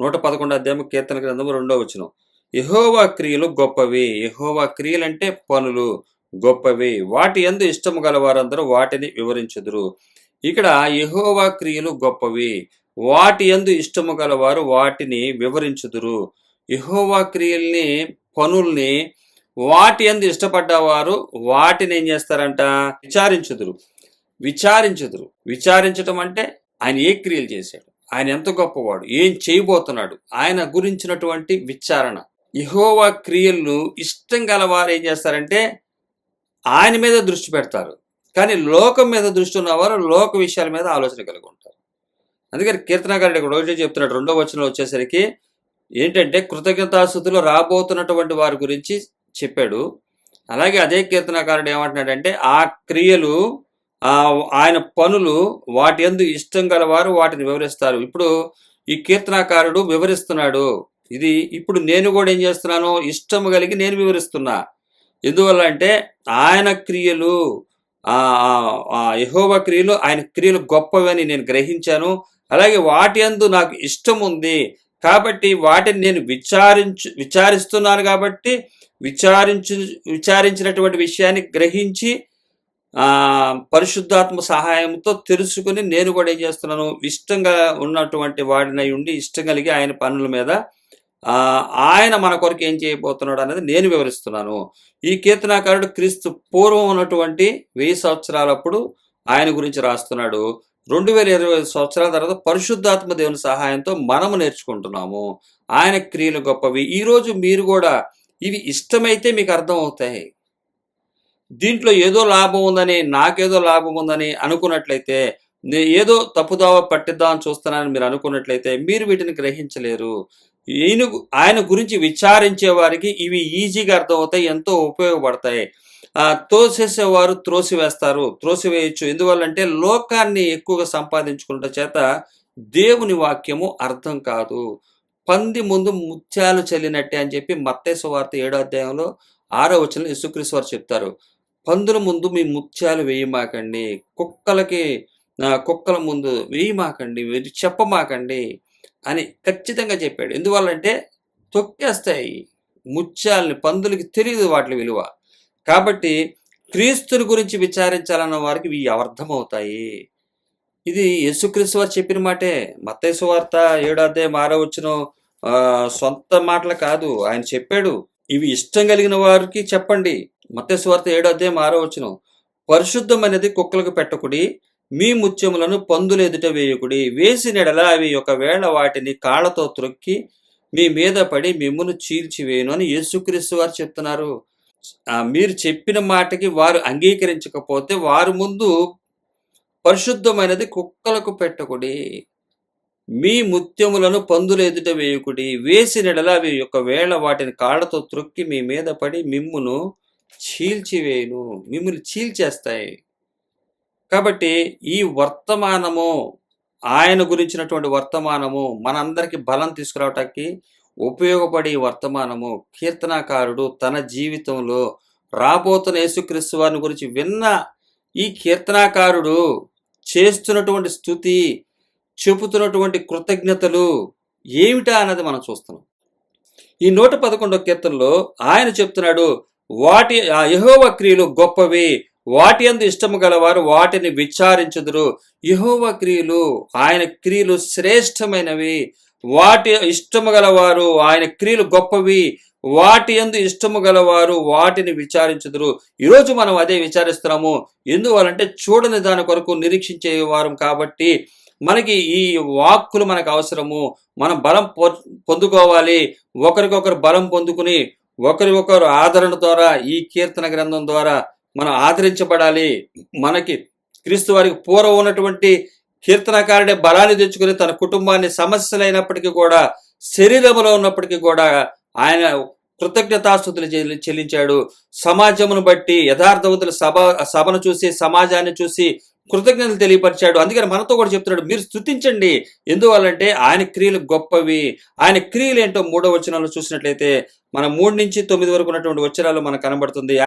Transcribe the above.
నూట పదకొండు అధ్యాయం కీర్తన గ్రంథము రెండో వచనం. యహోవా క్రియలు గొప్పవి. యహోవా క్రియలు అంటే పనులు గొప్పవి. వాటి ఎందు ఇష్టము గల వారందరూ వాటిని వివరించుదురు. ఇక్కడ యహోవా క్రియలు గొప్పవి. వాటి ఎందు ఇష్టము గలవారు వాటిని వివరించుదురు. యహోవా క్రియల్ని పనుల్ని వాటి ఎందు ఇష్టపడ్డవారు వాటిని ఏం చేస్తారంట? విచారించుదురు. విచారించుదురు. విచారించటం అంటే ఆయన ఏ క్రియలు చేశాడు? ఆయన ఎంత గొప్పవాడు? ఏం చేయబోతున్నాడు? ఆయన గురించినటువంటి విచారణ. యహోవా క్రియలు ఇష్టం గలవారు ఏం చేస్తారంటే ఆయన మీద దృష్టి పెడతారు. కానీ లోకం మీద దృష్టి ఉన్నవారు లోక విషయాల మీద ఆలోచన కలిగి ఉంటారు. అందుకని కీర్తనకారుడు ఇక్కడ ఒకటే చెప్తున్నాడు. రెండో వచనంలో వచ్చేసరికి ఏంటంటే కృతజ్ఞతాస్థుతులు రాబోతున్నటువంటి వారి గురించి చెప్పాడు. అలాగే అదే కీర్తనకారుడు ఏమంటున్నాడంటే ఆ క్రియలు ఆయన పనులు వాటి ఎందు ఇష్టం గలవారు వాటిని వివరిస్తారు. ఇప్పుడు ఈ కీర్తనాకారుడు వివరిస్తున్నాడు. ఇది ఇప్పుడు నేను కూడా ఏం చేస్తున్నాను ఇష్టం కలిగి నేను వివరిస్తున్నా. ఎందువల్ల అంటే ఆయన క్రియలు యహోవ క్రియలు ఆయన క్రియలు గొప్పవని నేను గ్రహించాను. అలాగే వాటి అందు నాకు ఇష్టం ఉంది. కాబట్టి వాటిని నేను విచారించు విచారిస్తున్నాను కాబట్టి విచారించు విచారించినటువంటి విషయాన్ని గ్రహించి పరిశుద్ధాత్మ సహాయంతో తెలుసుకుని నేను కూడా ఏం చేస్తున్నాను? ఇష్టంగా ఉన్నటువంటి వాడినై ఉండి ఇష్టం కలిగి ఆయన పనుల మీద ఆయన మన కొరకు ఏం చేయబోతున్నాడు అనేది నేను వివరిస్తున్నాను. ఈ కీర్తనాకారుడు క్రీస్తు పూర్వం ఉన్నటువంటి వెయ్యి సంవత్సరాలప్పుడు ఆయన గురించి రాస్తున్నాడు. రెండు వేల ఇరవై ఐదు సంవత్సరాల తర్వాత పరిశుద్ధాత్మ దేవుని సహాయంతో మనము నేర్చుకుంటున్నాము. ఆయన క్రియలు గొప్పవి. ఈరోజు మీరు కూడా ఇవి ఇష్టమైతే మీకు అర్థం అవుతాయి దీంట్లో ఏదో లాభం ఉందని నాకేదో లాభం ఉందని అనుకున్నట్లయితే ఏదో తప్పుదావ పట్టిద్దామని చూస్తున్నానని మీరు అనుకున్నట్లయితే మీరు వీటిని గ్రహించలేరు. ఈయన ఆయన గురించి విచారించే వారికి ఇవి ఈజీగా అర్థమవుతాయి ఎంతో ఉపయోగపడతాయి. ఆ తోసేసేవారు త్రోసివేస్తారు. త్రోసివేయచ్చు. ఎందువల్లంటే లోకాన్ని ఎక్కువగా సంపాదించుకున్న చేత దేవుని వాక్యము అర్థం కాదు. పంది ముందు ముత్యాలు చల్లినట్టే అని చెప్పి మత్తేశ్వ వార్త ఏడో అధ్యాయంలో ఆరో వచనం యేసుక్రీస్తు చెప్తారు. పందుల ముందు మీ ముత్యాలు వేయమాకండి. కుక్కలకి కుక్కల ముందు వేయమాకండి. చెప్పమాకండి అని ఖచ్చితంగా చెప్పాడు. ఎందువల్లంటే తొక్కేస్తాయి. ముత్యాలని పందులకి తెలియదు వాటి విలువ. కాబట్టి క్రీస్తుని గురించి విచారించాలన్న వారికి ఇవి అర్థమవుతాయి. ఇది యేసుక్రీస్తు వారు చెప్పిన మాటే. మత్తయి వార్త ఏడాదే మారవచ్చును సొంత మాటలు కాదు. ఆయన చెప్పాడు ఇవి ఇష్టం కలిగిన వారికి చెప్పండి. మత్తయి వార్త ఏడాదే మారవచ్చును పరిశుద్ధమైనది కుక్కలకు పెట్టకుడి మీ ముత్యములను పందులు ఎదుట వేయకుడి. వేసిన ఎడల అవి ఒకవేళ వాటిని కాళ్ళతో త్రొక్కి మీ మీద పడి మిమ్మును చీల్చివేయను అని యేసుక్రీస్తు వారు చెప్తున్నారు. మీరు చెప్పిన మాటకి వారు అంగీకరించకపోతే వారి ముందు పరిశుద్ధమైనది కుక్కలకు పెట్టకుడి. మీ ముత్యములను పందులు ఎదుట వేయుకుడి వేసినడల అవి ఒకవేళ వాటిని కాళ్ళతో త్రొక్కి మీ మీద పడి మిమ్మును చీల్చివేయును. మిమ్మల్ని చీల్చేస్తాయి. కాబట్టి ఈ వర్తమానము ఆయన గురించినటువంటి వర్తమానము మనందరికీ బలం తీసుకురావటానికి ఉపయోగపడే వర్తమానము కీర్తనాకారుడు తన జీవితంలో రాబోతున్న యేసుక్రీస్తు వారిని గురించి విన్న ఈ కీర్తనాకారుడు చేస్తున్నటువంటి స్థుతి చెబుతున్నటువంటి కృతజ్ఞతలు ఏమిటా అన్నది మనం చూస్తున్నాం. ఈ నూట పదకొండో కీర్తనలో ఆయన చెప్తున్నాడు వాటి ఆ యహోవ క్రియలు గొప్పవి వాటి అందు ఇష్టము గలవారు వాటిని విచారించుదురు. యహోవ క్రియలు ఆయన క్రియలు శ్రేష్టమైనవి. వాటి ఇష్టము గలవారు ఆయన క్రియలు గొప్పవి. వాటి యందు ఇష్టము గలవారు వాటిని విచారించుదురు. ఈరోజు మనం అదే విచారిస్తున్నాము. ఎందువలంటే చూడని దాని కొరకు నిరీక్షించే వారం కాబట్టి మనకి ఈ వాక్కులు మనకు అవసరము. మనం బలం పొందుకోవాలి. ఒకరికొకరు బలం పొందుకుని ఒకరికొకరు ఆదరణ ద్వారా ఈ కీర్తన గ్రంథం ద్వారా మనం ఆదరించబడాలి. మనకి క్రీస్తు వారికి పూర్వం ఉన్నటువంటి కీర్తనకారుడే బలాన్ని తెచ్చుకుని తన కుటుంబాన్ని సమస్యలైనప్పటికీ కూడా శరీరంలో ఉన్నప్పటికీ కూడా ఆయన కృతజ్ఞతాస్థుతులు చెల్లించాడు. సమాజమును బట్టి యథార్థవంతుల సభ సభను చూసి సమాజాన్ని చూసి కృతజ్ఞతలు తెలియపరిచాడు. అందుకని మనతో కూడా చెప్తున్నాడు మీరు స్థుతించండి ఎందువల్లంటే ఆయన క్రియలు గొప్పవి. ఆయన క్రియలు ఏంటో మూడో వచనాలు చూసినట్లయితే మన మూడు నుంచి తొమ్మిది వరకు ఉన్నటువంటి వచనాలు మనకు కనబడుతుంది.